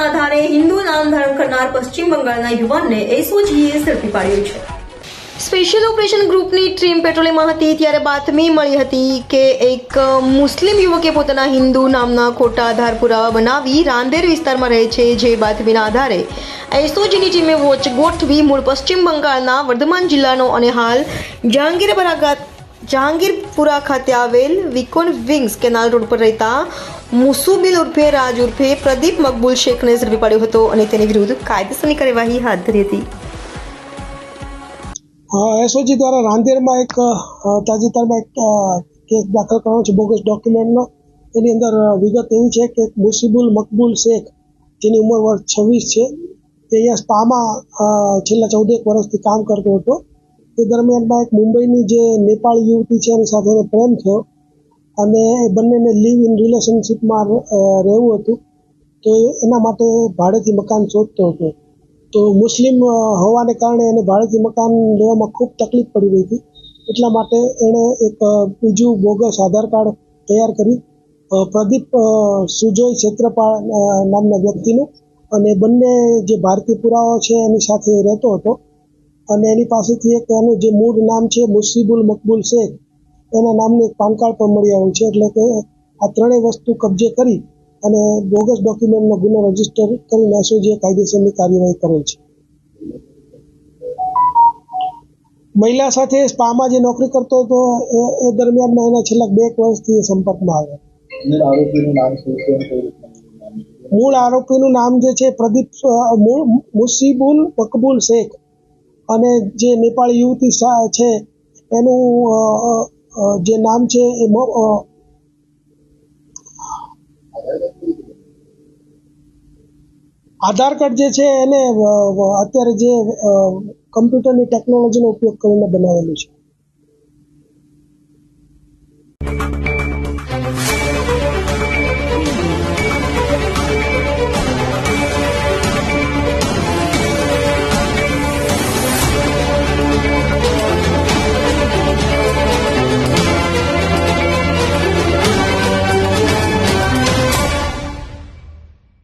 નામ ધારણ કરનાર પશ્ચિમ બંગાળના યુવાનને એસઓજીએ ઝડપી પાડ્યો છે. સ્પેશિયલ ઓપરેશન ગ્રુપની ટીમ પેટ્રોલિંગમાં હતી, ત્યારે બાતમી મળી હતી કે એક મુસ્લિમ યુવકે પોતાના હિન્દુ નામના ખોટા આધાર પુરાવા બનાવી રાંદેર વિસ્તારમાં રહે છે. જે બાતમીના આધારે એસઓજીની ટીમે વોચ ગોઠવી મૂળ પશ્ચિમ બંગાળના વર્ધમાન જિલ્લાનો અને હાલ જહાંગીરપરા ગા- જહાંગીરપુરા ખાતે આવેલ વિકોન વિંગ્સ કેનાલ રોડ પર રહેતા મુસુબિલ ઉર્ફે રાજ ઉર્ફે પ્રદીપ મકબૂલ શેખને ઝડપી પાડ્યો હતો અને તેની વિરુદ્ધ કાયદેસરની કાર્યવાહી હાથ ધરી હતી એસઓજી દ્વારા રાંદેરમાં એક તાજેતરમાં એક કેસ દાખલ કરવાનો છે બોગસ ડોક્યુમેન્ટનો એની અંદર વિગત એવી છે કે મુસીબુલ મકબૂલ શેખ, જેની ઉંમર વર્ષ છવ્વીસ છે, તે અહીંયા સ્પામાં છેલ્લા ચૌદેક વર્ષથી કામ કરતો હતો. તે દરમિયાનમાં એક મુંબઈની જે નેપાળી યુવતી છે, એની સાથે પ્રેમ થયો અને એ બંનેને લીવ ઇન રિલેશનશીપમાં રહેવું હતું. તો એના માટે ભાડેથી મકાન શોધતો હતો. તો મુસ્લિમ હોવાને કારણે એને ભાડેથી મકાન લેવામાં ખૂબ તકલીફ પડી રહી હતી. એટલા માટે એણે એક બીજું બોગસ આધાર કાર્ડ તૈયાર કર્યું પ્રદીપ સુજોય ક્ષેત્રપાળ નામના વ્યક્તિનું અને બંને જે ભારતીય પુરાવાઓ છે, એની સાથે રહેતો હતો. અને એની પાસેથી એક એનું જે મૂળ નામ છે મુસીબુલ મકબૂલ શેખ એના નામનું એક પાન કાર્ડ પણ મળી આવ્યું છે. એટલે કે આ ત્રણેય વસ્તુ કબજે કરી અને બોગસ ડોક્યુમેન્ટનો ગુનો રજિસ્ટર કરીને એસઓજીએ કાયદેસરની કાર્યવાહી કરેલ છે. મહિલા સાથે સ્પામાં જે નોકરી કરતો હતો એ- દરમિયાનમાં એના છેલ્લા બે વર્ષથી સંપર્કમાં આવ્યો. મૂળ આરોપીનું નામ જે છે પ્રદીપ મૂળ મુસીબુલ મકબૂલ શેખ. અને જે નેપાળી યુવતી છે, એનું જે નામ છે એ આધાર કાર્ડ જે છે એને અત્યારે જે કમ્પ્યુટરની ટેકનોલોજીનો ઉપયોગ કરીને બનાવેલું છે.